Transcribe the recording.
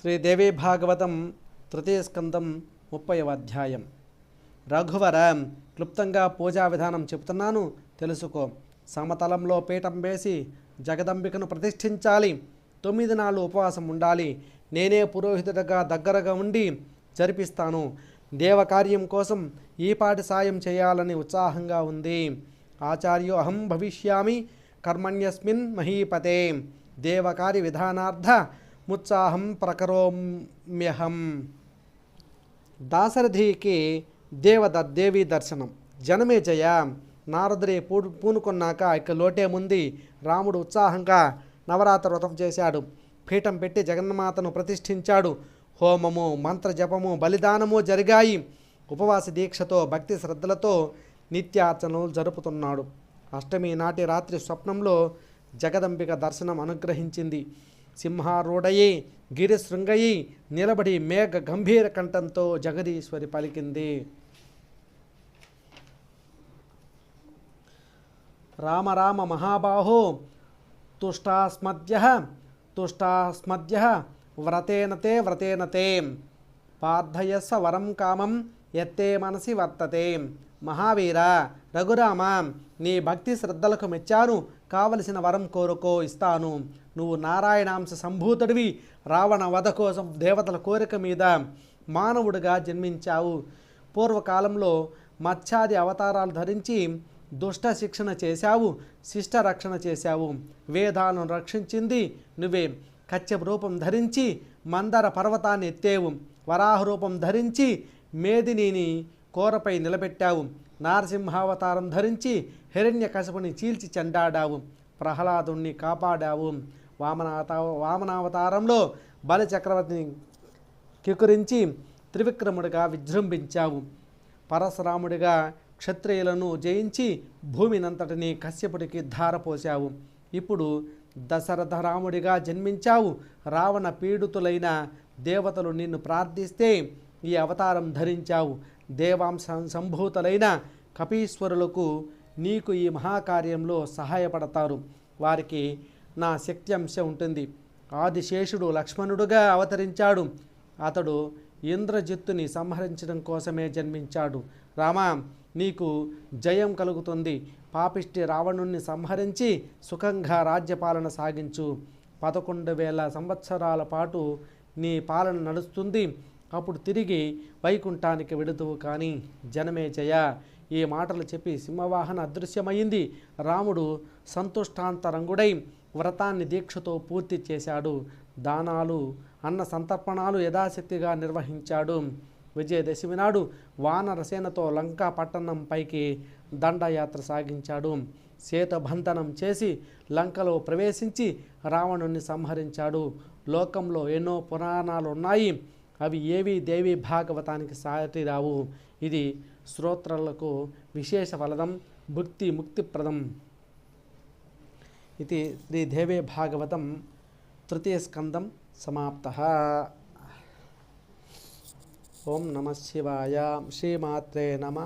శ్రీదేవి భాగవతం తృతీయ స్కందం ముప్పైవ అధ్యాయం. రఘువర క్లుప్తంగా పూజా విధానం చెబుతున్నాను తెలుసుకో. సమతలంలో పీఠం వేసి జగదంబికను ప్రతిష్ఠించాలి. తొమ్మిది నాళ్ళు ఉపవాసం ఉండాలి. నేనే పురోహితుడిగా దగ్గరగా ఉండి జరిపిస్తాను. దేవకార్యం కోసం ఈపాటి సాయం చేయాలని ఉత్సాహంగా ఉంది. ఆచార్యో అహం భవిష్యామి కర్మణ్యస్మిన్ మహీపతే. దేవకార్య విధానార్థ ముత్సాహం ప్రకరోమ్యహం. దాశరథికి దేవద దేవి దర్శనం. జనమేజయ నారదుడి పూ పూనుకున్నాక ఇక లోటే ముందు రాముడు ఉత్సాహంగా నవరాత్రి వ్రతం చేశాడు. పీఠం పెట్టి జగన్మాతను ప్రతిష్ఠించాడు. హోమము మంత్ర జపము బలిదానము జరిగాయి. ఉపవాస దీక్షతో భక్తి శ్రద్ధలతో నిత్యార్చనలు జరుపుతున్నాడు. అష్టమి నాటి రాత్రి స్వప్నంలో జగదంబిక దర్శనం అనుగ్రహించింది. సింహారూఢయి గిరిశృంగయి నిలబడి మేఘ గంభీర కంఠంతో జగదీశ్వరి పలికింది. రామ రామ మహాబాహో తుష్టాస్మద్య తుష్టాస్మద్య వ్రతేన తే వ్రతేన తే. పార్థయస్వ వరం కామం ఎత్తే మనసి వర్తతే. మహావీర రఘురామ నీ భక్తి శ్రద్ధలకు మెచ్చాను. కావలసిన వరం కోరుకో ఇస్తాను. నువ్వు నారాయణాంశ సంభూతుడివి. రావణ వధ కోసం దేవతల కోరిక మీద మానవుడిగా జన్మించావు. పూర్వకాలంలో మత్స్యాది అవతారాలు ధరించి దుష్ట శిక్షణ చేశావు శిష్ట రక్షణ చేశావు. వేదాలను రక్షించింది నువ్వే. కచ్చప రూపం ధరించి మందర పర్వతాన్ని ఎత్తేవు. వరాహ రూపం ధరించి మేదినిని కోరపై నిలబెట్టావు. నారసింహావతారం ధరించి హిరణ్య కశపుని చీల్చి చెండాడావు. ప్రహ్లాదుణ్ణి కాపాడావు. వామనావత వామనావతారంలో బలిచక్రవర్తిని కికురించి త్రివిక్రముడిగా విజృంభించావు. పరశురాముడిగా క్షత్రియులను జయించి భూమినంతటిని కశ్యపుడికి ధారపోశావు. ఇప్పుడు దశరథ రాముడిగా జన్మించావు. రావణ పీడితులైన దేవతలు నిన్ను ప్రార్థిస్తే ఈ అవతారం ధరించావు. దేవాంశ సంభూతులైన కపీశ్వరులకు నీకు ఈ మహాకార్యంలో సహాయపడతారు. వారికి నా శక్తి అంశ ఉంటుంది. ఆదిశేషుడు లక్ష్మణుడుగా అవతరించాడు. అతడు ఇంద్రజిత్తుని సంహరించడం కోసమే జన్మించాడు. రామ నీకు జయం కలుగుతుంది. పాపిష్టి రావణుణ్ణి సంహరించి సుఖంగా రాజ్యపాలన సాగించు. పదకొండు వేల సంవత్సరాల పాటు నీ పాలన నడుస్తుంది. అప్పుడు తిరిగి వైకుంఠానికి విడుదువు కానీ జనమే జయ. ఈ మాటలు చెప్పి సింహవాహన అదృశ్యమైంది రాముడు సంతుష్టాంతరంగుడై వ్రతాన్ని దీక్షతో పూర్తి చేశాడు. దానాలు అన్న సంతర్పణాలు యథాశక్తిగా నిర్వహించాడు. విజయదశమి నాడు వానరసేనతో లంకా పట్టణం పైకి దండయాత్ర సాగించాడు. శీతబంధనం చేసి లంకలో ప్రవేశించి రావణుణ్ణి సంహరించాడు. లోకంలో ఎన్నో పురాణాలు ఉన్నాయి అవి ఏవి దేవి భాగవతానికి సాటి రావు? ఇది శ్రోత్రలకు విశేష ఫలదం భుక్తి ముక్తిప్రదం. ఇది శ్రీదేవే భాగవతం తృతీయస్కందం సమాప్త. ఓం నమ శివాయ. శ్రీమాత్రే నమ.